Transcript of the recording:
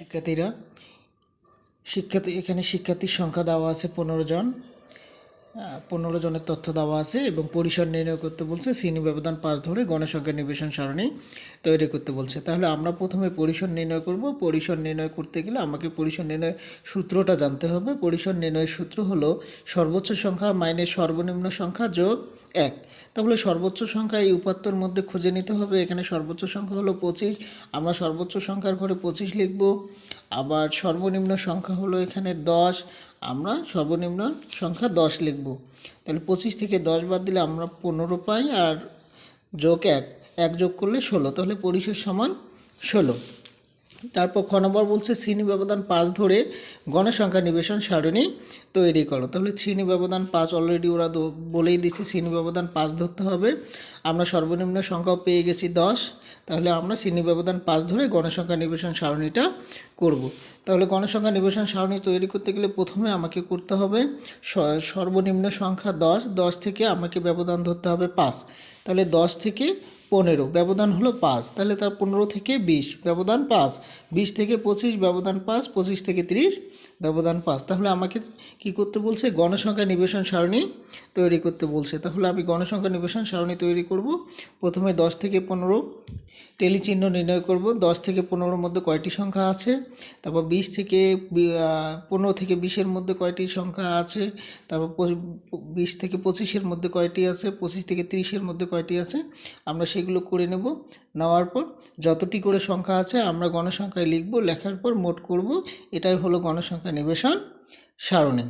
শিক্ষার্থীরা শিক্ষার্থী এখানে শিক্ষার্থীর সংখ্যা দেওয়া আছে পনেরো জন। পনেরো জনের তথ্য দেওয়া আছে এবং পরিসর নির্ণয় করতে বলছে শ্রেণি ব্যবধান পাঁচ ধরে গণসংখ্যা নিবেশন সারণী তৈরি করতে বলছে। তাহলে আমরা প্রথমে পরিসর নির্ণয় করব। পরিসর নির্ণয় করতে গেলে আমাকে পরিসর নির্ণয় সূত্রটা জানতে হবে। পরিসর নির্ণয়ের সূত্র হলো সর্বোচ্চ সংখ্যা মাইনাস সর্বনিম্ন সংখ্যা যোগ এক। তাহলে সর্বোচ্চ সংখ্যা এই উপাত্তর মধ্যে খুঁজে নিতে হবে। এখানে সর্বোচ্চ সংখ্যা হলো পঁচিশ। আমরা সর্বোচ্চ সংখ্যার ঘরে পঁচিশ লিখব। আবার সর্বনিম্ন সংখ্যা হলো এখানে দশ। আমরা সর্বনিম্ন সংখ্যা দশ লিখব। তাহলে পঁচিশ থেকে দশ বাদ দিলে আমরা পনেরো পাই আর যোগ এক এক যোগ করলে ষোলো, তাহলে পরিসর সমান ষোলো। তারপর খ নম্বর বলছে, শ্রেণি ব্যবধান পাঁচ ধরে গণসংখ্যা নিবেশন সারণী তৈরি করো। তাহলে শ্রেণি ব্যবধান পাঁচ অলরেডি ওরা বলেই দিচ্ছে, শ্রেণি ব্যবধান পাঁচ ধরতে হবে। আমরা সর্বনিম্ন সংখ্যাও পেয়ে গেছি দশ। তাহলে আমরা শ্রেণি ব্যবধান পাঁচ ধরে গণসংখ্যা নিবেশন সারণীটা করব। তাহলে গণসংখ্যা নিবেশন সারণী তৈরি করতে গেলে প্রথমে আমাকে করতে হবে সর্বনিম্ন সংখ্যা দশ দশ থেকে আমাকে ব্যবধান ধরতে হবে পাঁচ। তাহলে দশ থেকে পনেরো, ব্যবধান হলো পাঁচ, তাহলে তার পনেরো থেকে বিশ, ব্যবধান পাঁচ, বিশ থেকে পঁচিশ, ব্যবধান পাঁচ, পঁচিশ থেকে তিরিশ, ব্যবধান পাঁচ। তাহলে আমাকে কি করতে বলছে? গণসংখ্যা নিবেশন সারণী তৈরি করতে বলছে। তাহলে আমি গণসংখ্যা নিবেশন সারণী তৈরি করব। প্রথমে দশ থেকে পনেরো টেলি চিহ্ন নির্ণয় করব। দশ থেকে পনেরোর মধ্যে কয়টি সংখ্যা আছে? তারপর বিশ থেকে পনেরো থেকে বিশের মধ্যে কয়টি সংখ্যা আছে? তারপর বিশ থেকে পঁচিশের মধ্যে কয়টি আছে? পঁচিশ থেকে তিরিশের মধ্যে কয়টি আছে? আমরা সেগুলো করে নেব। নেওয়ার পর যতটি করে সংখ্যা আছে, আমরা গণসংখ্যায় লিখব। লেখার পর মোট করব। এটাই হলো গণসংখ্যা নিবেশন সারণী।